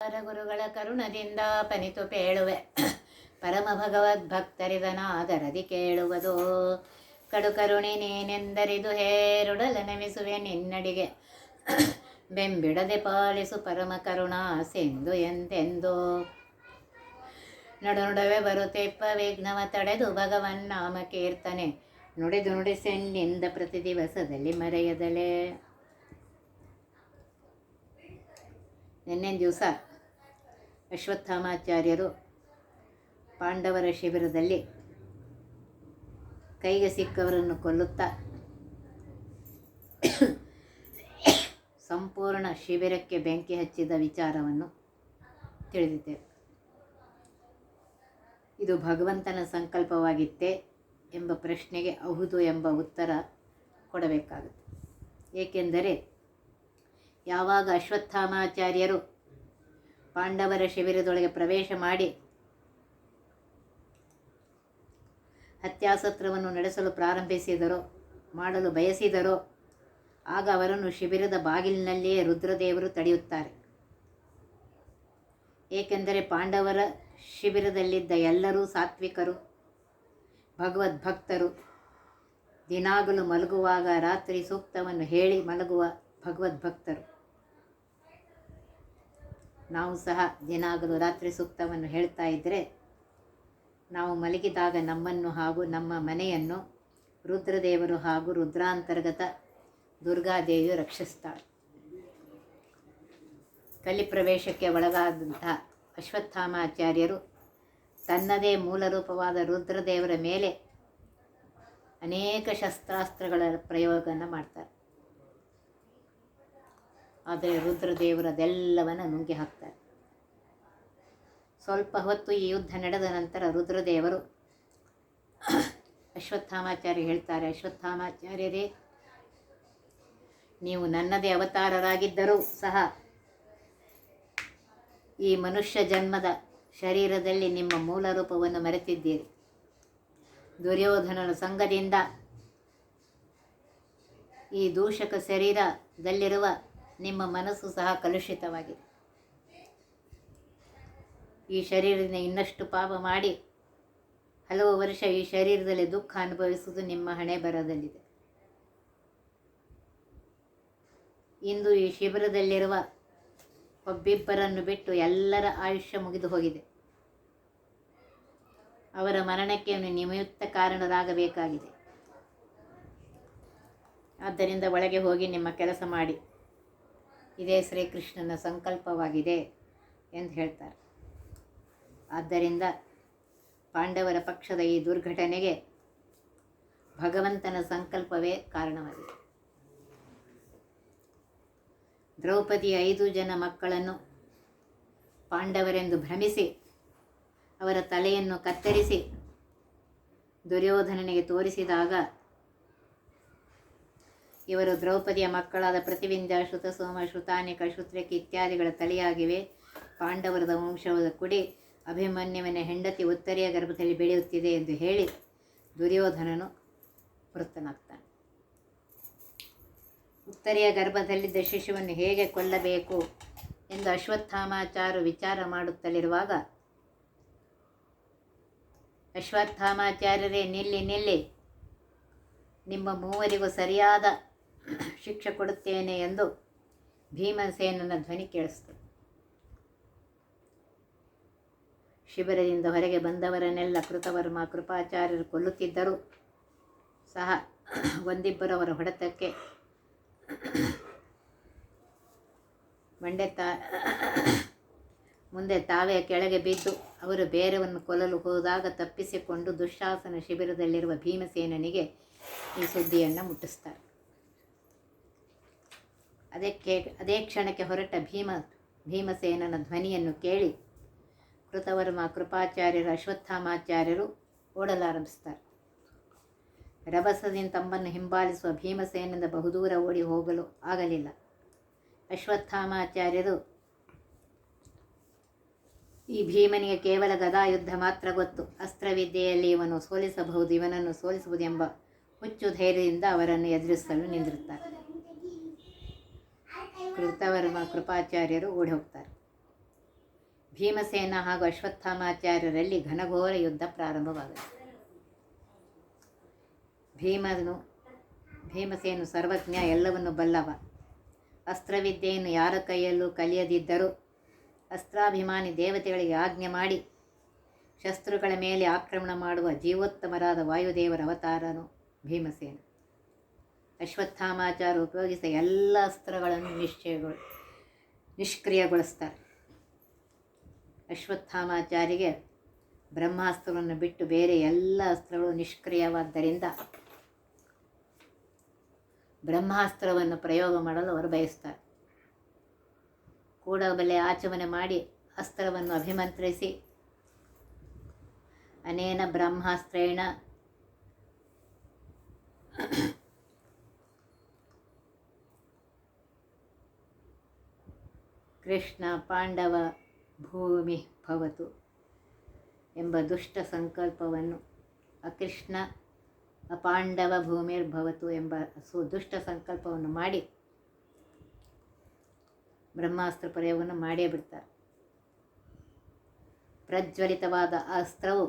ಗುರುಗಳ ಕರುಣದಿಂದ ಪನಿತು ಪೇಳುವೆ. ಪರಮ ಭಗವದ್ ಭಗವದ್ಭಕ್ತರಿದನಾದರದಿ ಕೇಳುವುದು. ಕಡು ಕರುಣಿ ನೀನೆಂದರಿದು ಹೇರುಡಲ ನೆಮಿಸುವೆ ನಿನ್ನಡಿಗೆ. ಬೆಂಬಿಡದೆ ಪಾಲಿಸು ಪರಮ ಕರುಣಾ ಸಿಂಧು ಎಂತೆಂದು. ನಡು ನಡುವೆ ಬರುತ್ತೆಪ್ಪ ವಿಘ್ನವ ತಡೆದು ಭಗವನ್ ನಾಮ ಕೀರ್ತನೆ ನುಡಿದು ನುಡಿಸೆನ್ನಿಂದ ಪ್ರತಿ ದಿವಸದಲ್ಲಿ ಮರೆಯದಲೇ. ನಿನ್ನೆ ದಿವಸ ಅಶ್ವತ್ಥಾಮಾಚಾರ್ಯರು ಪಾಂಡವರ ಶಿಬಿರದಲ್ಲಿ ಕೈಗೆ ಸಿಕ್ಕವರನ್ನು ಕೊಲ್ಲುತ್ತಾ ಸಂಪೂರ್ಣ ಶಿಬಿರಕ್ಕೆ ಬೆಂಕಿ ಹಚ್ಚಿದ ವಿಚಾರವನ್ನು ತಿಳಿದಿದ್ದೇವೆ. ಇದು ಭಗವಂತನ ಸಂಕಲ್ಪವಾಗಿತ್ತೇ ಎಂಬ ಪ್ರಶ್ನೆಗೆ ಹೌದು ಎಂಬ ಉತ್ತರ ಕೊಡಬೇಕಾಗುತ್ತೆ. ಏಕೆಂದರೆ ಯಾವಾಗ ಅಶ್ವತ್ಥಾಮಾಚಾರ್ಯರು ಪಾಂಡವರ ಶಿಬಿರದೊಳಗೆ ಪ್ರವೇಶ ಮಾಡಿ ಹತ್ಯಾಸತ್ರವನ್ನು ನಡೆಸಲು ಪ್ರಾರಂಭಿಸಿದರು, ಮಾಡಲು ಬಯಸಿದರು. ಆಗ ಅವರನ್ನು ಶಿಬಿರದ ಬಾಗಿಲಿನಲ್ಲಿಯೇ ರುದ್ರದೇವರು ತಡೆಯುತ್ತಾರೆ. ಏಕೆಂದರೆ ಪಾಂಡವರ ಶಿಬಿರದಲ್ಲಿದ್ದ ಎಲ್ಲರೂ ಸಾತ್ವಿಕರು, ಭಗವದ್ಭಕ್ತರು. ದಿನಾಗಲು ಮಲಗುವಾಗ ರಾತ್ರಿ ಸೂಕ್ತವನ್ನು ಹೇಳಿ ಮಲಗುವ ಭಗವದ್ಭಕ್ತರು. ನಾವು ಸಹ ದಿನಾಗಲೂ ರಾತ್ರಿ ಸೂಕ್ತವನ್ನು ಹೇಳ್ತಾ ಇದ್ದರೆ ನಾವು ಮಲಗಿದಾಗ ನಮ್ಮನ್ನು ಹಾಗೂ ನಮ್ಮ ಮನೆಯನ್ನು ರುದ್ರದೇವರು ಹಾಗೂ ರುದ್ರಾಂತರ್ಗತ ದುರ್ಗಾದೇವಿಯು ರಕ್ಷಿಸ್ತಾಳೆ. ಕಲಿಪ್ರವೇಶಕ್ಕೆ ಒಳಗಾದಂತಹ ಅಶ್ವತ್ಥಾಮಾಚಾರ್ಯರು ತನ್ನದೇ ಮೂಲರೂಪವಾದ ರುದ್ರದೇವರ ಮೇಲೆ ಅನೇಕ ಶಸ್ತ್ರಾಸ್ತ್ರಗಳ ಪ್ರಯೋಗವನ್ನು ಮಾಡ್ತಾರೆ. ಆದರೆ ರುದ್ರದೇವರದೆಲ್ಲವನ್ನು ನುಂಗಿ ಹಾಕ್ತಾರೆ. ಸ್ವಲ್ಪ ಹೊತ್ತು ಈ ಯುದ್ಧ ನಡೆದ ನಂತರ ರುದ್ರದೇವರು ಅಶ್ವತ್ಥಾಮಾಚಾರ್ಯ ಹೇಳ್ತಾರೆ, ಅಶ್ವತ್ಥಾಮಾಚಾರ್ಯರೇ, ನೀವು ನನ್ನದೇ ಅವತಾರರಾಗಿದ್ದರೂ ಸಹ ಈ ಮನುಷ್ಯ ಜನ್ಮದ ಶರೀರದಲ್ಲಿ ನಿಮ್ಮ ಮೂಲ ರೂಪವನ್ನು ಮರೆತಿದ್ದೀರಿ. ದುರ್ಯೋಧನನ ಸಂಘದಿಂದ ಈ ದೂಷಕ ಶರೀರದಲ್ಲಿರುವ ನಿಮ್ಮ ಮನಸ್ಸು ಸಹ ಕಲುಷಿತವಾಗಿದೆ. ಈ ಶರೀರದಿಂದ ಇನ್ನಷ್ಟು ಪಾಪ ಮಾಡಿ ಹಲವು ವರ್ಷ ಈ ಶರೀರದಲ್ಲಿ ದುಃಖ ಅನುಭವಿಸುವುದು ನಿಮ್ಮ ಹಣೆ ಬರದಲ್ಲಿದೆ ಇಂದು ಈ ಶಿಬಿರದಲ್ಲಿರುವ ಒಬ್ಬಿಬ್ಬರನ್ನು ಬಿಟ್ಟು ಎಲ್ಲರ ಆಯುಷ್ಯ ಮುಗಿದು ಹೋಗಿದೆ. ಅವರ ಮರಣಕ್ಕೆ ನಿಮಿತ್ತ ಕಾರಣರಾಗಬೇಕಾಗಿದೆ. ಆದ್ದರಿಂದ ಒಳಗೆ ಹೋಗಿ ನಿಮ್ಮ ಕೆಲಸ ಮಾಡಿ. ಇದೇ ಶ್ರೀಕೃಷ್ಣನ ಸಂಕಲ್ಪವಾಗಿದೆ ಎಂದು ಹೇಳ್ತಾರೆ. ಆದ್ದರಿಂದ ಪಾಂಡವರ ಪಕ್ಷದ ಈ ದುರ್ಘಟನೆಗೆ ಭಗವಂತನ ಸಂಕಲ್ಪವೇ ಕಾರಣವಾಗಿದೆ. ದ್ರೌಪದಿಯ ಐದು ಜನ ಮಕ್ಕಳನ್ನು ಪಾಂಡವರೆಂದು ಭ್ರಮಿಸಿ, ಅವರ ತಲೆಯನ್ನು ಕತ್ತರಿಸಿ, ದುರ್ಯೋಧನನಿಗೆ ತೋರಿಸಿದಾಗ ಇವರು ದ್ರೌಪದಿಯ ಮಕ್ಕಳಾದ ಪ್ರತಿವಿಂದ ಶ್ರುತ ಸೋಮ, ಶ್ರುತಾನಿಕ ಶ್ರುತ್ರಕ್ಕೆ ಇತ್ಯಾದಿಗಳ ತಲೆಯಾಗಿವೆ ಪಾಂಡವರದ ವಂಶವಾದ ಕುಡಿ ಅಭಿಮನ್ಯುವಿನ ಹೆಂಡತಿ ಉತ್ತರಿಯ ಗರ್ಭದಲ್ಲಿ ಬೆಳೆಯುತ್ತಿದೆ ಎಂದು ಹೇಳಿ ದುರ್ಯೋಧನನು ವೃತ್ತನಾಗ್ತಾನೆ. ಉತ್ತರಿಯ ಗರ್ಭದಲ್ಲಿದ್ದ ಶಿಶುವನ್ನು ಹೇಗೆ ಕೊಲ್ಲಬೇಕು ಎಂದು ಅಶ್ವತ್ಥಾಮಾಚಾರು ವಿಚಾರ ಮಾಡುತ್ತಲಿರುವಾಗ, ಅಶ್ವತ್ಥಾಮಾಚಾರ್ಯರೇ ನಿಲ್ಲಿ ನಿಲ್ಲಿ, ನಿಮ್ಮ ಮೂವರಿಗೂ ಸರಿಯಾದ ಶಿಕ್ಷೆ ಕೊಡುತ್ತೇನೆ ಎಂದು ಭೀಮಸೇನನ ಧ್ವನಿ ಕೇಳಿಸ್ತು. ಶಿಬಿರದಿಂದ ಹೊರಗೆ ಬಂದವರನ್ನೆಲ್ಲ ಕೃತವರ್ಮ, ಕೃಪಾಚಾರ್ಯರು ಕೊಲ್ಲುತ್ತಿದ್ದರೂ ಸಹ ಒಂದಿಬ್ಬರವರ ಹೊಡೆತಕ್ಕೆ ಮಂಡೆ ತಾ, ಮುಂದೆ ತಾವೇ ಕೆಳಗೆ ಬಿದ್ದು ಅವರು ಬೇರವನ್ನು ಕೊಲ್ಲಲು ಹೋದಾಗ ತಪ್ಪಿಸಿಕೊಂಡು ದುಶ್ಯಾಸನ ಶಿಬಿರದಲ್ಲಿರುವ ಭೀಮಸೇನನಿಗೆ ಈ ಸುದ್ದಿಯನ್ನು ಮುಟ್ಟಿಸ್ತಾರೆ. ಅದಕ್ಕೆ ಅದೇ ಕ್ಷಣಕ್ಕೆ ಹೊರಟ ಭೀಮ, ಭೀಮಸೇನನ ಧ್ವನಿಯನ್ನು ಕೇಳಿ ಕೃತವರ್ಮ ಕೃಪಾಚಾರ್ಯರು, ಅಶ್ವತ್ಥಾಮಾಚಾರ್ಯರು ಓಡಲಾರಂಭಿಸ್ತಾರೆ. ರಭಸದಿಂದ ತಮ್ಮನ್ನು ಹಿಂಬಾಲಿಸುವ ಭೀಮಸೇನಿಂದ ಬಹುದೂರ ಓಡಿ ಹೋಗಲು ಆಗಲಿಲ್ಲ. ಅಶ್ವತ್ಥಾಮಾಚಾರ್ಯರು, ಈ ಭೀಮನಿಗೆ ಕೇವಲ ಗದಾಯುದ್ಧ ಮಾತ್ರ ಗೊತ್ತು. ಅಸ್ತ್ರವಿದ್ಯೆಯಲ್ಲಿ ಇವನು ಸೋಲಿಸಬಹುದು, ಇವನನ್ನು ಸೋಲಿಸುವುದೆಂಬ ಹುಚ್ಚು ಧೈರ್ಯದಿಂದ ಅವರನ್ನು ಎದುರಿಸಲು ನಿಂದಿರುತ್ತಾರೆ. ಕೃತವರ್ಮ ಕೃಪಾಚಾರ್ಯರು ಓಡಿ ಹೋಗ್ತಾರೆ. ಭೀಮಸೇನ ಹಾಗೂ ಅಶ್ವತ್ಥಾಮಾಚಾರ್ಯರಲ್ಲಿ ಘನಘೋರ ಯುದ್ಧ ಪ್ರಾರಂಭವಾಗುತ್ತೆ ಭೀಮನು, ಭೀಮಸೇನು ಸರ್ವಜ್ಞ, ಎಲ್ಲವನ್ನು ಬಲ್ಲವ. ಅಸ್ತ್ರವಿದ್ಯೆಯನ್ನು ಯಾರ ಕೈಯಲ್ಲೂ ಕಲಿಯದಿದ್ದರೂ ಅಸ್ತ್ರಾಭಿಮಾನಿ ದೇವತೆಗಳಿಗೆ ಆಜ್ಞೆ ಮಾಡಿ ಶಸ್ತ್ರುಗಳ ಮೇಲೆ ಆಕ್ರಮಣ ಮಾಡುವ ಜೀವೋತ್ತಮರಾದ ವಾಯುದೇವರ ಅವತಾರನು ಭೀಮಸೇನ. ಅಶ್ವತ್ಥಾಮಾಚಾರ ಉಪಯೋಗಿಸಿದ ಎಲ್ಲ ಅಸ್ತ್ರಗಳನ್ನು ನಿಶ್ಚಯಗೊಳ, ನಿಷ್ಕ್ರಿಯಗೊಳಿಸ್ತಾರೆ. ಅಶ್ವತ್ಥಾಮಾಚಾರಿಗೆ ಬ್ರಹ್ಮಾಸ್ತ್ರವನ್ನು ಬಿಟ್ಟು ಬೇರೆ ಎಲ್ಲ ಅಸ್ತ್ರಗಳು ನಿಷ್ಕ್ರಿಯವಾದ್ದರಿಂದ ಬ್ರಹ್ಮಾಸ್ತ್ರವನ್ನು ಪ್ರಯೋಗ ಮಾಡಲು ಅವರು ಬಯಸ್ತಾರೆ. ಕೂಡಬಲೆ ಆಚಮನೆ ಮಾಡಿ ಅಸ್ತ್ರವನ್ನು ಅಭಿಮಂತ್ರಿಸಿ, ಅನೇನ ಬ್ರಹ್ಮಾಸ್ತ್ರೇಣ ಕೃಷ್ಣ ಪಾಂಡವ ಭೂಮಿ ಭವತು ಎಂಬ ದುಷ್ಟ ಸಂಕಲ್ಪವನ್ನು ಅಕೃಷ್ಣ ಅಪಾಂಡವ ಭೂಮಿರ್ಭವತು ಎಂಬ ಸುದುಷ್ಟ ಸಂಕಲ್ಪವನ್ನು ಮಾಡಿ ಬ್ರಹ್ಮಾಸ್ತ್ರ ಪ್ರಯೋಗವನ್ನು ಮಾಡೇ ಬಿಡ್ತಾರೆ. ಪ್ರಜ್ವಲಿತವಾದ ಅಸ್ತ್ರವು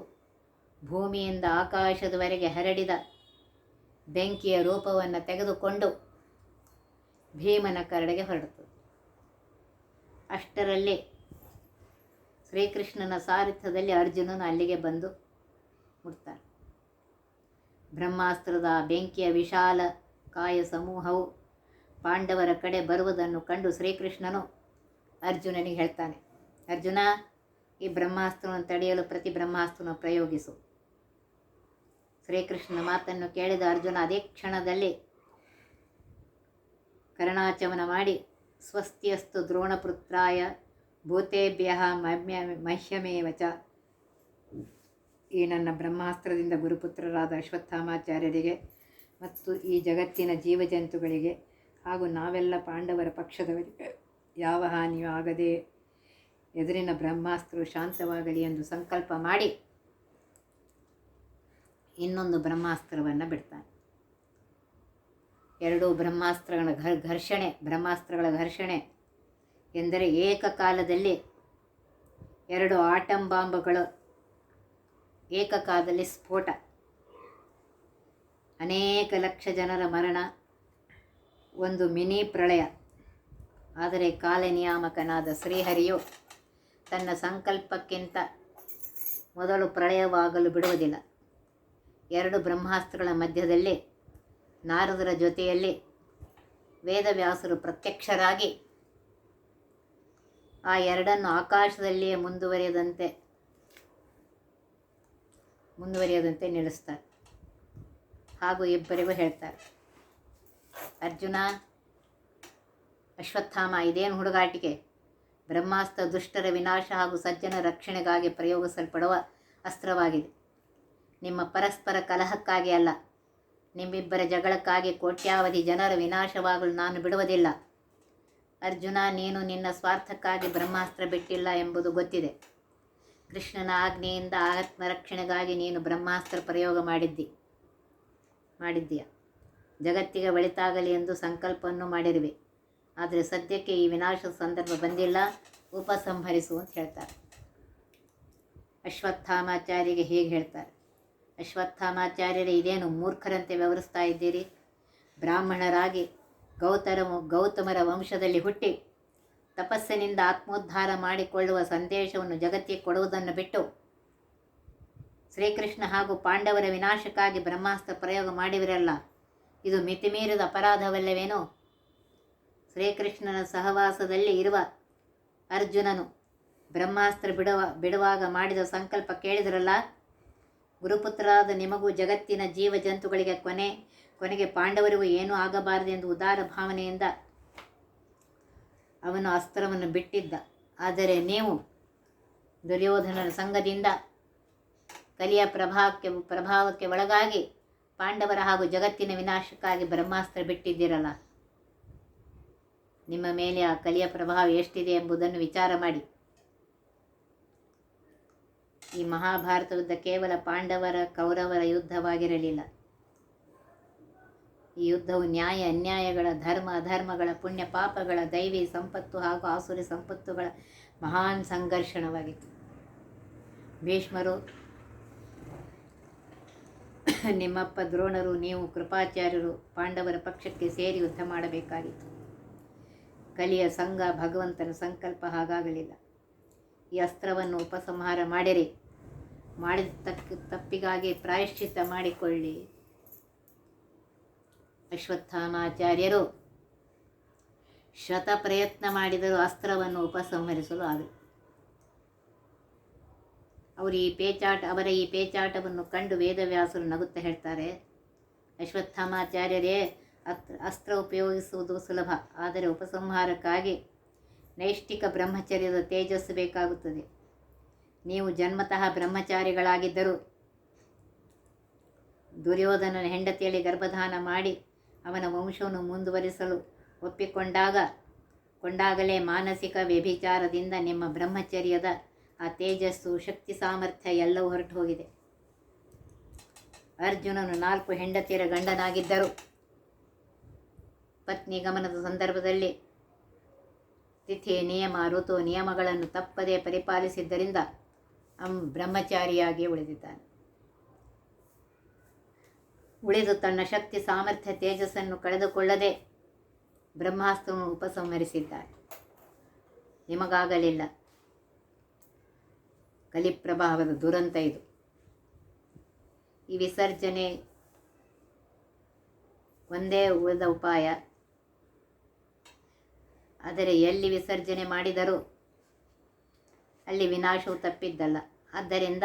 ಭೂಮಿಯಿಂದ ಆಕಾಶದವರೆಗೆ ಹರಡಿದ ಬೆಂಕಿಯ ರೂಪವನ್ನು ತೆಗೆದುಕೊಂಡು ಭೀಮನ ಕರಡಿಗೆ ಹೊರಡುತ್ತದೆ. ಅಷ್ಟರಲ್ಲಿ ಶ್ರೀಕೃಷ್ಣನ ಸಾರಥ್ಯದಲ್ಲಿ ಅರ್ಜುನನು ಅಲ್ಲಿಗೆ ಬಂದು ಮುಟ್ತಾರೆ ಬ್ರಹ್ಮಾಸ್ತ್ರದ ಬೆಂಕಿಯ ವಿಶಾಲ ಕಾಯ ಸಮೂಹವು ಪಾಂಡವರ ಕಡೆ ಬರುವುದನ್ನು ಕಂಡು ಶ್ರೀಕೃಷ್ಣನು ಅರ್ಜುನನಿಗೆ ಹೇಳ್ತಾನೆ, ಅರ್ಜುನ, ಈ ಬ್ರಹ್ಮಾಸ್ತ್ರವನ್ನು ತಡೆಯಲು ಪ್ರತಿ ಬ್ರಹ್ಮಾಸ್ತ್ರವನ್ನು ಪ್ರಯೋಗಿಸು. ಶ್ರೀಕೃಷ್ಣನ ಮಾತನ್ನು ಕೇಳಿದ ಅರ್ಜುನ ಅದೇ ಕ್ಷಣದಲ್ಲಿ ಕರ್ಣಾಚಮನ ಮಾಡಿ ಸ್ವಸ್ತಿಯಸ್ತು ದ್ರೋಣಪುತ್ರಾಯ ಭೂತೇಭ್ಯ ಮಮ್ಯ ಮಹ್ಯಮೇವ ಚ ಈ ನನ್ನ ಬ್ರಹ್ಮಾಸ್ತ್ರದಿಂದ ಗುರುಪುತ್ರರಾದ ಅಶ್ವತ್ಥಾಮಾಚಾರ್ಯರಿಗೆ ಮತ್ತು ಈ ಜಗತ್ತಿನ ಜೀವಜಂತುಗಳಿಗೆ ಹಾಗೂ ನಾವೆಲ್ಲ ಪಾಂಡವರ ಪಕ್ಷದವರಿಗೆ ಯಾವ ಹಾನಿಯೂ ಆಗದೆ ಎದುರಿನ ಬ್ರಹ್ಮಾಸ್ತ್ರವು ಶಾಂತವಾಗಲಿ ಎಂದು ಸಂಕಲ್ಪ ಮಾಡಿ ಇನ್ನೊಂದು ಬ್ರಹ್ಮಾಸ್ತ್ರವನ್ನು ಬಿಡ್ತಾನೆ. ಎರಡೂ ಬ್ರಹ್ಮಾಸ್ತ್ರಗಳ ಘರ್, ಘರ್ಷಣೆ, ಬ್ರಹ್ಮಾಸ್ತ್ರಗಳ ಘರ್ಷಣೆ ಎಂದರೆ ಏಕಕಾಲದಲ್ಲಿ ಎರಡು ಆಟಂ ಬಾಂಬ್ಗಳು ಏಕಕಾಲದಲ್ಲಿ ಸ್ಫೋಟ, ಅನೇಕ ಲಕ್ಷ ಜನರ ಮರಣ, ಒಂದು ಮಿನಿ ಪ್ರಳಯ. ಆದರೆ ಕಾಲನಿಯಾಮಕನಾದ ಶ್ರೀಹರಿಯು ತನ್ನ ಸಂಕಲ್ಪಕ್ಕಿಂತ ಮೊದಲು ಪ್ರಳಯವಾಗಲು ಬಿಡುವುದಿಲ್ಲ. ಎರಡು ಬ್ರಹ್ಮಾಸ್ತ್ರಗಳ ಮಧ್ಯದಲ್ಲಿ ನಾರದರ ಜೊತೆಯಲ್ಲಿ ವೇದವ್ಯಾಸರು ಪ್ರತ್ಯಕ್ಷರಾಗಿ ಆ ಎರಡನ್ನು ಆಕಾಶದಲ್ಲಿಯೇ ಮುಂದುವರಿಯದಂತೆ ಮುಂದುವರಿಯದಂತೆ ನಿಲ್ಲಿಸ್ತಾರೆ. ಹಾಗೂ ಇಬ್ಬರಿಗೂ ಹೇಳ್ತಾರೆ, ಅರ್ಜುನ, ಅಶ್ವತ್ಥಾಮ, ಇದೇನು ಹುಡುಗಾಟಿಕೆ? ಬ್ರಹ್ಮಾಸ್ತ್ರ ದುಷ್ಟರ ವಿನಾಶ ಹಾಗೂ ಸಜ್ಜನ ರಕ್ಷಣೆಗಾಗಿ ಪ್ರಯೋಗಿಸಲ್ಪಡುವ ಅಸ್ತ್ರವಾಗಿದೆ. ನಿಮ್ಮ ಪರಸ್ಪರ ಕಲಹಕ್ಕಾಗಿ ಅಲ್ಲ ನಿಮ್ಮಿಬ್ಬರ ಜಗಳಕ್ಕಾಗಿ ಕೋಟ್ಯಾವಧಿ ಜನರ ವಿನಾಶವಾಗಲು ನಾನು ಬಿಡುವುದಿಲ್ಲ. ಅರ್ಜುನ, ನೀನು ನಿನ್ನ ಸ್ವಾರ್ಥಕ್ಕಾಗಿ ಬ್ರಹ್ಮಾಸ್ತ್ರ ಬಿಟ್ಟಿಲ್ಲ ಎಂಬುದು ಗೊತ್ತಿದೆ. ಕೃಷ್ಣನ ಆಜ್ಞೆಯಿಂದ ಆತ್ಮರಕ್ಷಣೆಗಾಗಿ ನೀನು ಬ್ರಹ್ಮಾಸ್ತ್ರ ಪ್ರಯೋಗ ಮಾಡಿದ್ದಿ, ಮಾಡಿದ್ದೀಯ? ಜಗತ್ತಿಗೆ ಒಳಿತಾಗಲಿ ಎಂದು ಸಂಕಲ್ಪವನ್ನು ಮಾಡಿರುವೆ. ಆದರೆ ಸದ್ಯಕ್ಕೆ ಈ ವಿನಾಶದ ಸಂದರ್ಭ ಬಂದಿಲ್ಲ. ಉಪಸಂಹರಿಸು ಅಂತ ಹೇಳ್ತಾರೆ. ಅಶ್ವತ್ಥಾಮಾಚಾರ್ಯಗೆ ಹೀಗೆ ಹೇಳ್ತಾರೆ. ಅಶ್ವತ್ಥಾಮಾಚಾರ್ಯರೇ, ಇದೇನು ಮೂರ್ಖರಂತೆ ವ್ಯವಹರಿಸ್ತಾ ಇದ್ದೀರಿ? ಬ್ರಾಹ್ಮಣರಾಗಿ ಗೌತರ ಗೌತಮರ ವಂಶದಲ್ಲಿ ಹುಟ್ಟಿ ತಪಸ್ಸಿನಿಂದ ಆತ್ಮೋದ್ಧಾರ ಮಾಡಿಕೊಳ್ಳುವ ಸಂದೇಶವನ್ನು ಜಗತ್ತಿಗೆ ಕೊಡುವುದನ್ನು ಬಿಟ್ಟು ಶ್ರೀಕೃಷ್ಣ ಹಾಗೂ ಪಾಂಡವರ ವಿನಾಶಕ್ಕಾಗಿ ಬ್ರಹ್ಮಾಸ್ತ್ರ ಪ್ರಯೋಗ ಮಾಡಿವಿರಲ್ಲ ಇದು ಮಿತಿಮೀರಿದ ಅಪರಾಧವಲ್ಲವೇನೋ? ಶ್ರೀಕೃಷ್ಣನ ಸಹವಾಸದಲ್ಲಿ ಇರುವ ಅರ್ಜುನನು ಬ್ರಹ್ಮಾಸ್ತ್ರ ಬಿಡುವ, ಬಿಡುವಾಗ ಮಾಡಿದ ಸಂಕಲ್ಪ ಕೇಳಿದ್ರಲ್ಲ? ಗುರುಪುತ್ರರಾದ ನಿಮಗೂ ಜಗತ್ತಿನ ಜೀವ ಜಂತುಗಳಿಗೆ ಕೊನೆ, ಕೊನೆಗೆ ಪಾಂಡವರಿಗೂ ಏನೂ ಆಗಬಾರದೆಂದು ಉದಾರ ಭಾವನೆಯಿಂದ ಅವನು ಅಸ್ತ್ರವನ್ನು ಬಿಟ್ಟಿದ್ದ. ಆದರೆ ನೀವು ದುರ್ಯೋಧನರ ಸಂಘದಿಂದ ಕಲಿಯ ಪ್ರಭಾವಕ್ಕೆ ಪ್ರಭಾವಕ್ಕೆ ಒಳಗಾಗಿ ಪಾಂಡವರ ಹಾಗೂ ಜಗತ್ತಿನ ವಿನಾಶಕ್ಕಾಗಿ ಬ್ರಹ್ಮಾಸ್ತ್ರ ಬಿಟ್ಟಿದ್ದೀರಲ್ಲ. ನಿಮ್ಮ ಮೇಲೆ ಆ ಕಲಿಯ ಪ್ರಭಾವ ಎಷ್ಟಿದೆ ಎಂಬುದನ್ನು ವಿಚಾರ ಮಾಡಿ. ಈ ಮಹಾಭಾರತ ಯುದ್ಧ ಕೇವಲ ಪಾಂಡವರ ಕೌರವರ ಯುದ್ಧವಾಗಿರಲಿಲ್ಲ. ಈ ಯುದ್ಧವು ನ್ಯಾಯ, ಅನ್ಯಾಯಗಳ, ಧರ್ಮ, ಅಧರ್ಮಗಳ, ಪುಣ್ಯ ಪಾಪಗಳ, ದೈವಿ ಸಂಪತ್ತು ಹಾಗೂ ಆಸುರಿ ಸಂಪತ್ತುಗಳ ಮಹಾನ್ ಸಂಘರ್ಷಣವಾಗಿತ್ತು. ಭೀಷ್ಮರು, ನಿಮ್ಮಪ್ಪ ದ್ರೋಣರು, ನೀವು ಕೃಪಾಚಾರ್ಯರು ಪಾಂಡವರ ಪಕ್ಷಕ್ಕೆ ಸೇರಿ ಯುದ್ಧ ಮಾಡಬೇಕಾಗಿತ್ತು. ಕಲಿಯ ಸಂಘ ಭಗವಂತನ ಸಂಕಲ್ಪ ಹಾಗಾಗಲಿಲ್ಲ. ಈ ಅಸ್ತ್ರವನ್ನು ಉಪಸಂಹಾರ ಮಾಡಿರಿ. ಮಾಡಿದ ತಕ್ಕ ತಪ್ಪಿಗಾಗಿ ಪ್ರಾಯಶ್ಚಿತ್ತ ಮಾಡಿಕೊಳ್ಳಿ. ಅಶ್ವತ್ಥಾನಾಚಾರ್ಯರು ಶತ ಪ್ರಯತ್ನ ಮಾಡಿದರೂ ಅಸ್ತ್ರವನ್ನು ಉಪಸಂಹರಿಸಲು ಆಗಲಿ. ಅವರು ಈ ಪೇಚಾಟ, ಅವರ ಈ ಪೇಚಾಟವನ್ನು ಕಂಡು ವೇದವ್ಯಾಸರು ನಗುತ್ತಾ ಹೇಳ್ತಾರೆ ಅಶ್ವತ್ಥಾಮಾಚಾರ್ಯರೇ ಅಸ್ತ್ರ ಅಸ್ತ್ರ ಉಪಯೋಗಿಸುವುದು ಸುಲಭ, ಆದರೆ ಉಪಸಂಹಾರಕ್ಕಾಗಿ ನೈಷ್ಠಿಕ ಬ್ರಹ್ಮಚರ್ಯದ ತೇಜಸ್ಸು ಬೇಕಾಗುತ್ತದೆ. ನೀವು ಜನ್ಮತಃ ಬ್ರಹ್ಮಚಾರಿಗಳಾಗಿದ್ದರು ದುರ್ಯೋಧನನ ಹೆಂಡತಿಯಲ್ಲಿ ಗರ್ಭಧಾನ ಮಾಡಿ ಅವನ ವಂಶವನ್ನು ಮುಂದುವರಿಸಲು ಒಪ್ಪಿಕೊಂಡಾಗ, ಕೊಂಡಾಗಲೇ ಮಾನಸಿಕ ವ್ಯಭಿಚಾರದಿಂದ ನಿಮ್ಮ ಬ್ರಹ್ಮಚರ್ಯದ ಆ ತೇಜಸ್ಸು, ಶಕ್ತಿ ಸಾಮರ್ಥ್ಯ ಎಲ್ಲವೂ ಹೊರಟು ಹೋಗಿದೆ ಅರ್ಜುನನು ನಾಲ್ಕು ಹೆಂಡತಿಯರ ಗಂಡನಾಗಿದ್ದರು. ಪತ್ನಿ ಗಮನದ ಸಂದರ್ಭದಲ್ಲಿ ತಿಥಿ, ನಿಯಮ, ಋತು, ನಿಯಮಗಳನ್ನು ತಪ್ಪದೇ ಪರಿಪಾಲಿಸಿದ್ದರಿಂದ ಬ್ರಹ್ಮಚಾರಿಯಾಗಿ ಉಳಿದಿದ್ದಾನೆ. ಉಳಿದು ತನ್ನ ಶಕ್ತಿ, ಸಾಮರ್ಥ್ಯ, ತೇಜಸ್ಸನ್ನು ಕಳೆದುಕೊಳ್ಳದೆ ಬ್ರಹ್ಮಾಸ್ತ್ರವನ್ನು ಉಪಸಂಹರಿಸಿದ್ದಾನೆ. ನಿಮಗಾಗಲಿಲ್ಲ. ಕಲಿಪ್ರಭಾವದ ದುರಂತ ಇದು. ಈ ವಿಸರ್ಜನೆ ಒಂದೇ ಉಳಿದ ಉಪಾಯ. ಆದರೆ ಎಲ್ಲಿ ವಿಸರ್ಜನೆ ಮಾಡಿದರೂ ಅಲ್ಲಿ ವಿನಾಶವು ತಪ್ಪಿದ್ದಲ್ಲ. ಆದ್ದರಿಂದ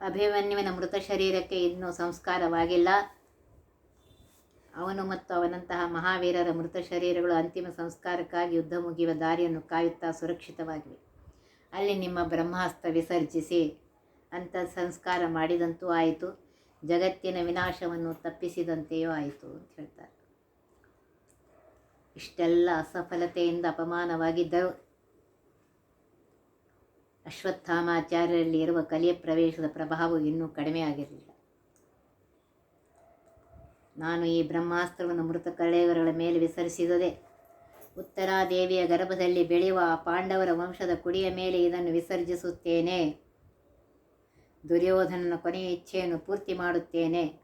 ಅಭಿಮನ್ಯುವಿನ ಮೃತ ಶರೀರಕ್ಕೆ ಇನ್ನೂ ಸಂಸ್ಕಾರವಾಗಿಲ್ಲ. ಅವನು ಮತ್ತು ಅವನಂತಹ ಮಹಾವೀರರ ಮೃತ ಶರೀರಗಳು ಅಂತಿಮ ಸಂಸ್ಕಾರಕ್ಕಾಗಿ ಯುದ್ಧ ಮುಗಿಯುವ ದಾರಿಯನ್ನು ಕಾಯುತ್ತಾ ಸುರಕ್ಷಿತವಾಗಿವೆ. ಅಲ್ಲಿ ನಿಮ್ಮ ಬ್ರಹ್ಮಾಸ್ತ್ರ ವಿಸರ್ಜಿಸಿ, ಅಂತ ಸಂಸ್ಕಾರ ಮಾಡಿದಂತೂ ಆಯಿತು. ಜಗತ್ತಿನ ವಿನಾಶವನ್ನು ತಪ್ಪಿಸಿದಂತೆಯೂ ಆಯಿತು ಅಂತ ಹೇಳ್ತಾರೆ. ಇಷ್ಟೆಲ್ಲ ಅಸಫಲತೆಯಿಂದ ಅಪಮಾನವಾಗಿದ್ದರು. ಅಶ್ವತ್ಥಾಮಾಚಾರ್ಯರಲ್ಲಿ ಇರುವ ಕಲಿಯ ಪ್ರವೇಶದ ಪ್ರಭಾವವು ಇನ್ನೂ ಕಡಿಮೆಯಾಗಿರಲಿಲ್ಲ. ನಾನು ಈ ಬ್ರಹ್ಮಾಸ್ತ್ರವನ್ನು ಮೃತ ಕಳೆಯವರಗಳ ಮೇಲೆ ವಿಸರಿಸಿದದೆ, ಉತ್ತರಾದೇವಿಯ ಗರ್ಭದಲ್ಲಿ ಬೆಳೆಯುವ ಆ ಪಾಂಡವರ ವಂಶದ ಕುಡಿಯ ಮೇಲೆ ಇದನ್ನು ವಿಸರ್ಜಿಸುತ್ತೇನೆ. ದುರ್ಯೋಧನನ ಕೊನೆಯ ಇಚ್ಛೆಯನ್ನು ಪೂರ್ತಿ ಮಾಡುತ್ತೇನೆ.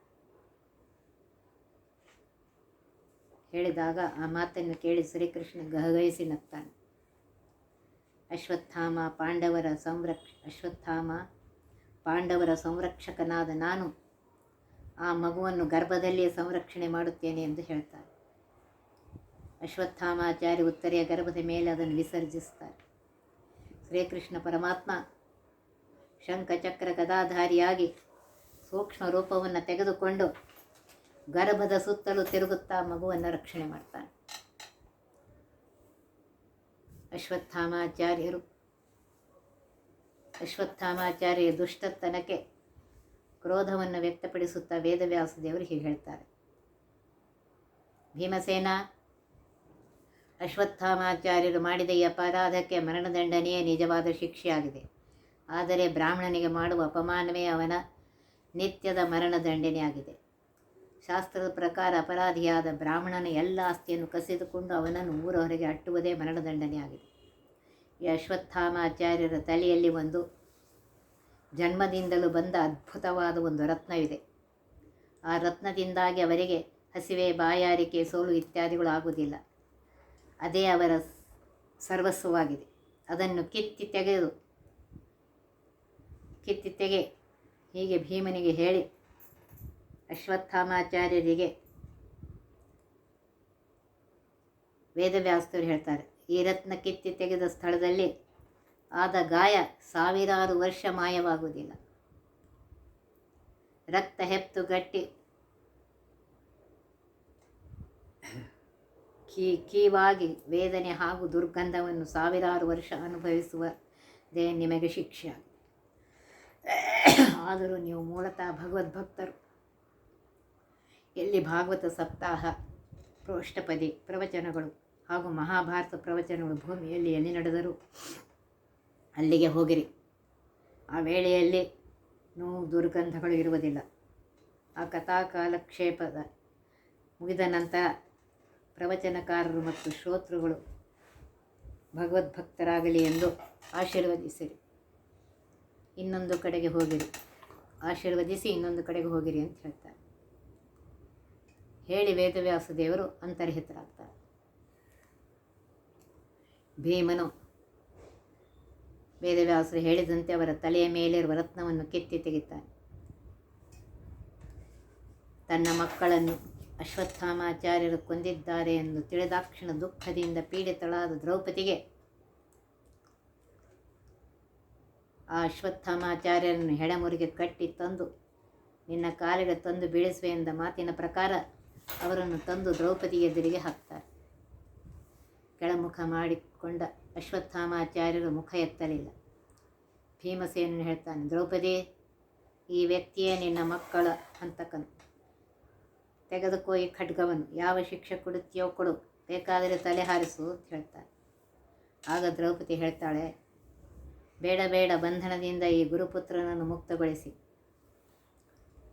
ಹೇಳಿದಾಗ ಆ ಮಾತನ್ನು ಕೇಳಿ ಶ್ರೀಕೃಷ್ಣ ಗಹಗಹಿಸಿ ನಗ್ತಾನೆ. ಅಶ್ವತ್ಥಾಮ ಪಾಂಡವರ ಸಂರಕ್ಷ, ಅಶ್ವತ್ಥಾಮ ಪಾಂಡವರ ಸಂರಕ್ಷಕನಾದ ನಾನು ಆ ಮಗುವನ್ನು ಗರ್ಭದಲ್ಲಿಯೇ ಸಂರಕ್ಷಣೆ ಮಾಡುತ್ತೇನೆ ಎಂದು ಹೇಳ್ತಾರೆ. ಅಶ್ವತ್ಥಾಮಾಚಾರ್ಯ ಉತ್ತರೆಯ ಗರ್ಭದ ಮೇಲೆ ಅದನ್ನು ವಿಸರ್ಜಿಸ್ತಾರೆ. ಶ್ರೀಕೃಷ್ಣ ಪರಮಾತ್ಮ ಶಂಖಚಕ್ರ ಗದಾಧಾರಿಯಾಗಿ ಸೂಕ್ಷ್ಮ ರೂಪವನ್ನು ತೆಗೆದುಕೊಂಡು ಗರ್ಭದ ಸುತ್ತಲೂ ತಿರುಗುತ್ತಾ ಮಗುವನ್ನು ರಕ್ಷಣೆ ಮಾಡ್ತಾನೆ. ಅಶ್ವತ್ಥಾಮಾಚಾರ್ಯರು. ಅಶ್ವತ್ಥಾಮಾಚಾರ್ಯ ದುಷ್ಟತನಕ್ಕೆ ಕ್ರೋಧವನ್ನು ವ್ಯಕ್ತಪಡಿಸುತ್ತಾ ವೇದವ್ಯಾಸ ದೇವರು ಹೀಗೆ ಹೇಳ್ತಾರೆ. ಭೀಮಸೇನ, ಅಶ್ವತ್ಥಾಮಾಚಾರ್ಯರು ಮಾಡಿದ ಈ ಅಪರಾಧಕ್ಕೆ ಮರಣದಂಡನೆಯೇ ನಿಜವಾದ ಶಿಕ್ಷೆಯಾಗಿದೆ. ಆದರೆ ಬ್ರಾಹ್ಮಣನಿಗೆ ಮಾಡುವ ಅಪಮಾನವೇ ಅವನ ನಿತ್ಯದ ಮರಣದಂಡನೆಯಾಗಿದೆ. ಶಾಸ್ತ್ರದ ಪ್ರಕಾರ ಅಪರಾಧಿಯಾದ ಬ್ರಾಹ್ಮಣನ ಎಲ್ಲ ಆಸ್ತಿಯನ್ನು ಕಸಿದುಕೊಂಡು ಅವನನ್ನು ಊರ ಹೊರಗೆ ಅಟ್ಟುವುದೇ ಮರಣದಂಡನೆಯಾಗಿದೆ ಈ ಅಶ್ವತ್ಥಾಮಾಚಾರ್ಯರ ತಲೆಯಲ್ಲಿ ಒಂದು ಜನ್ಮದಿಂದಲೂ ಬಂದ ಅದ್ಭುತವಾದ ಒಂದು ರತ್ನವಿದೆ. ಆ ರತ್ನದಿಂದಾಗಿ ಅವರಿಗೆ ಹಸಿವೆ, ಬಾಯಾರಿಕೆ, ಸೋಲು ಇತ್ಯಾದಿಗಳು ಆಗುವುದಿಲ್ಲ. ಅದೇ ಅವರ ಸರ್ವಸ್ವವಾಗಿದೆ. ಅದನ್ನು ಕಿತ್ತಿ ತೆಗೆದು, ಕಿತ್ತಿ ತೆಗೆ ಹೀಗೆ ಭೀಮನಿಗೆ ಹೇಳಿ ಅಶ್ವತ್ಥಾಮಾಚಾರ್ಯರಿಗೆ ವೇದವ್ಯಾಸರು ಹೇಳ್ತಾರೆ, ಈ ರತ್ನ ಕಿತ್ತಿ ತೆಗೆದ ಸ್ಥಳದಲ್ಲಿ ಆದ ಗಾಯ ಸಾವಿರಾರು ವರ್ಷ ಮಾಯವಾಗುವುದಿಲ್ಲ. ರಕ್ತ ಹೆಪ್ತು ಗಟ್ಟಿ, ಕೀ, ಕೀವಾಗಿ ವೇದನೆ ಹಾಗೂ ದುರ್ಗಂಧವನ್ನು ಸಾವಿರಾರು ವರ್ಷ ಅನುಭವಿಸುವುದೇ ನಿಮಗೆ ಶಿಕ್ಷೆ ಆದರೂ ನೀವು ಮೂಲತಃ ಭಗವದ್ಭಕ್ತರು. ಎಲ್ಲಿ ಭಾಗವತ ಸಪ್ತಾಹ ಪ್ರೋಷ್ಟಪದಿ ಪ್ರವಚನಗಳು ಹಾಗೂ ಮಹಾಭಾರತ ಪ್ರವಚನಗಳು ಭೂಮಿಯಲ್ಲಿ ಎಲ್ಲಿ ನಡೆದರೂ ಅಲ್ಲಿಗೆ ಹೋಗಿರಿ. ಆ ವೇಳೆಯಲ್ಲಿ ನೋವು ದುರ್ಗಂಧಗಳು ಇರುವುದಿಲ್ಲ. ಆ ಕಥಾಕಾಲಕ್ಷೇಪದ ಮುಗಿದ ನಂತರ ಪ್ರವಚನಕಾರರು ಮತ್ತು ಶ್ರೋತೃಗಳು ಭಗವದ್ಭಕ್ತರಾಗಲಿ ಎಂದು ಆಶೀರ್ವದಿಸಿರಿ. ಇನ್ನೊಂದು ಕಡೆಗೆ ಹೋಗಿರಿ. ಆಶೀರ್ವದಿಸಿ ಇನ್ನೊಂದು ಕಡೆಗೆ ಹೋಗಿರಿ ಅಂತ ಹೇಳ್ತಾರೆ. ಹೇಳಿ ವೇದವ್ಯಾಸ ದೇವರು ಅಂತರ್ಹಿತರಾಗ್ತಾರೆ. ಭೀಮನು ವೇದವ್ಯಾಸರು ಹೇಳಿದಂತೆ ಅವರ ತಲೆಯ ಮೇಲಿರುವ ರತ್ನವನ್ನು ಕೆತ್ತಿ ತೆಗಿತಾನೆ. ತನ್ನ ಮಕ್ಕಳನ್ನು ಅಶ್ವತ್ಥಾಮಾಚಾರ್ಯರು ಕೊಂದಿದ್ದಾರೆ ಎಂದು ತಿಳಿದಾಕ್ಷಣ ದುಃಖದಿಂದ ಪೀಡಿತಳಾದ ದ್ರೌಪದಿಗೆ ಆ ಅಶ್ವತ್ಥಾಮಾಚಾರ್ಯರನ್ನು ಹೆಡಮುರಿಗೆ ಕಟ್ಟಿ ತಂದು, ನಿನ್ನ ಕಾಲಿಗೆ ತಂದು ಬೀಳಿಸುವೆ ಎಂದ ಮಾತಿನ ಪ್ರಕಾರ ಅವರನ್ನು ತಂದು ದ್ರೌಪದಿ ಎದುರಿಗೆ ಹಾಕ್ತಾರೆ. ಕೆಳಮುಖ ಮಾಡಿಕೊಂಡ ಅಶ್ವತ್ಥಾಮಾಚಾರ್ಯರು ಮುಖ ಎತ್ತಲಿಲ್ಲ. ಭೀಮಸೇನನು ಹೇಳ್ತಾನೆ, ದ್ರೌಪದಿ, ಈ ವ್ಯಕ್ತಿಯೇ ನಿನ್ನ ಮಕ್ಕಳ ಹಂತಕನು. ತೆಗೆದುಕೋ ಈ ಖಡ್ಗವನ್ನು. ಯಾವ ಶಿಕ್ಷೆ ಕೊಡುತ್ತೀಯೋ ಕೊಡು. ಬೇಕಾದರೆ ತಲೆ ಹಾರಿಸು, ಅಂತ ಹೇಳ್ತಾನೆ. ಆಗ ದ್ರೌಪದಿ ಹೇಳ್ತಾಳೆ, ಬೇಡ ಬೇಡ, ಬಂಧನದಿಂದ ಈ ಗುರುಪುತ್ರನನ್ನು ಮುಕ್ತಗೊಳಿಸಿ.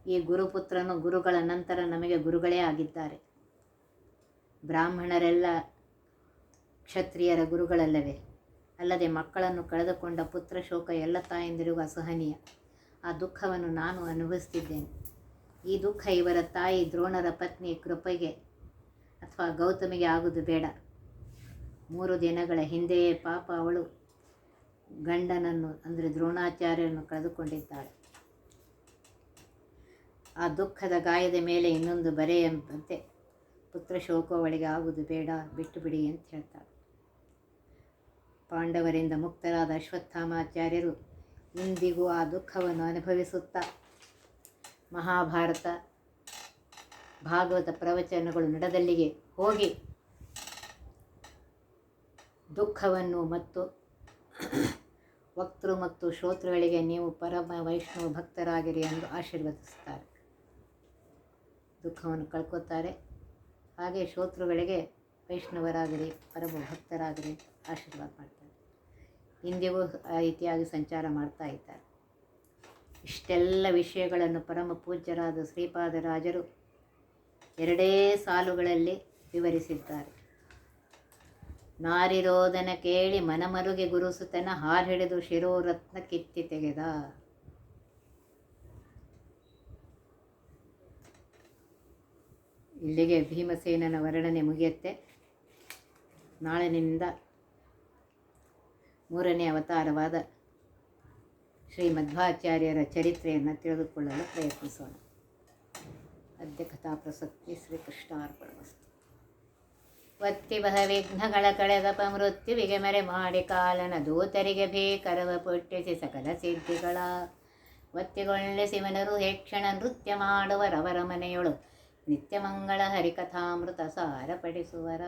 ಈ ಗುರುಪುತ್ರನು ಗುರುಗಳ ನಂತರ ನಮಗೆ ಗುರುಗಳೇ ಆಗಿದ್ದಾರೆ. ಬ್ರಾಹ್ಮಣರೆಲ್ಲ ಕ್ಷತ್ರಿಯರ ಗುರುಗಳಲ್ಲವೇ? ಅಲ್ಲದೆ ಮಕ್ಕಳನ್ನು ಕಳೆದುಕೊಂಡ ಪುತ್ರ ಶೋಕ ಎಲ್ಲ ತಾಯಂದಿರಿಗೂ ಅಸಹನೀಯ. ಆ ದುಃಖವನ್ನು ನಾನು ಅನುಭವಿಸ್ತಿದ್ದೇನೆ. ಈ ದುಃಖ ಇವರ ತಾಯಿ ದ್ರೋಣರ ಪತ್ನಿ ಕೃಪೆಗೆ ಅಥವಾ ಗೌತಮಿಗೆ ಆಗುವುದು ಬೇಡ. ಮೂರು ದಿನಗಳ ಹಿಂದೆಯೇ ಪಾಪ ಅವಳು ಗಂಡನನ್ನು, ಅಂದರೆ ದ್ರೋಣಾಚಾರ್ಯರನ್ನು ಕಳೆದುಕೊಂಡಿದ್ದಾಳೆ. ಆ ದುಃಖದ ಗಾಯದ ಮೇಲೆ ಇನ್ನೊಂದು ಬರೆ ಎಂಬಂತೆ ಪುತ್ರ ಶೋಕವಳಿಗೆ ಆಗುವುದು ಬೇಡ ಬಿಟ್ಟು ಬಿಡಿ ಅಂತ ಹೇಳ್ತಾರೆ ಪಾಂಡವರಿಂದ ಮುಕ್ತರಾದ ಅಶ್ವತ್ಥಾಮಾಚಾರ್ಯರು ಇಂದಿಗೂ ಆ ದುಃಖವನ್ನು ಅನುಭವಿಸುತ್ತಾ, ಮಹಾಭಾರತ, ಭಾಗವತ ಪ್ರವಚನಗಳು ನಡೆದಲ್ಲಿಗೆ ಹೋಗಿ ದುಃಖವನ್ನು ಮತ್ತು ವಕ್ತೃ ಮತ್ತು ಶ್ರೋತೃಗಳಿಗೆ ನೀವು ಪರಮ ವೈಷ್ಣವ ಭಕ್ತರಾಗಿರಿ ಎಂದು ಆಶೀರ್ವದಿಸುತ್ತಾರೆ. ದುಃಖವನ್ನು ಕಳ್ಕೊತಾರೆ ಹಾಗೆ ಶ್ರೋತೃಗಳಿಗೆ ವೈಷ್ಣವರಾಗಲಿ ಪರಮ ಭಕ್ತರಾಗಿರಿ ಆಶೀರ್ವಾದ ಮಾಡ್ತಾರೆ. ಇಂದಿಗೂ ಆ ರೀತಿಯಾಗಿ ಸಂಚಾರ ಮಾಡ್ತಾ ಇದ್ದಾರೆ. ಇಷ್ಟೆಲ್ಲ ವಿಷಯಗಳನ್ನು ಪರಮ ಪೂಜ್ಯರಾದ ಶ್ರೀಪಾದರಾಜರು ಎರಡೇ ಸಾಲುಗಳಲ್ಲಿ ವಿವರಿಸಿದ್ದಾರೆ. ನಾರಿರೋದನ ಕೇಳಿ ಮನಮರುಗೆ ಗುರುಸುತನ ಹಿಡಿದು ಶಿರೋರತ್ನ ಕಿತ್ತಿ ತೆಗೆದ. ಇಲ್ಲಿಗೆ ಭೀಮಸೇನನ ವರ್ಣನೆ ಮುಗಿಯುತ್ತೆ. ನಾಳಿನಿಂದ ಮೂರನೇ ಅವತಾರವಾದ ಶ್ರೀ ಮಧ್ವಾಚಾರ್ಯರ ಚರಿತ್ರೆಯನ್ನು ತಿಳಿದುಕೊಳ್ಳಲು ಪ್ರಯತ್ನಿಸೋಣ. ಅದ್ಯ ಕಥಾ ಪ್ರಸಕ್ತಿ ಶ್ರೀಕೃಷ್ಣಾರ್ಪಣವಸ್ತು ಒತ್ತಿಬಹ ವಿಘ್ನಗಳ ಕಳೆದಪ ಮೃತ್ಯುವಿಗೆ ಮರೆ ಮಾಡಿ ಕಾಲನ ದೂತರಿಗೆ ಭೀಕರವ ಪುಟ್ಟಿಸಿ ಸಕಲ ಸಿದ್ಧಿಗಳ. ಒತ್ತಿಗೊಳ್ಳೆ ಶಿವನರು ಹೆಕ್ಷಣ ನೃತ್ಯ ಮಾಡುವರವರ ಮನೆಯೊಳು ನಿತ್ಯ ಮಂಗಳ ಹರಿಕಥಾಮೃತ ಸಾರ ಪಡಿಸುವರ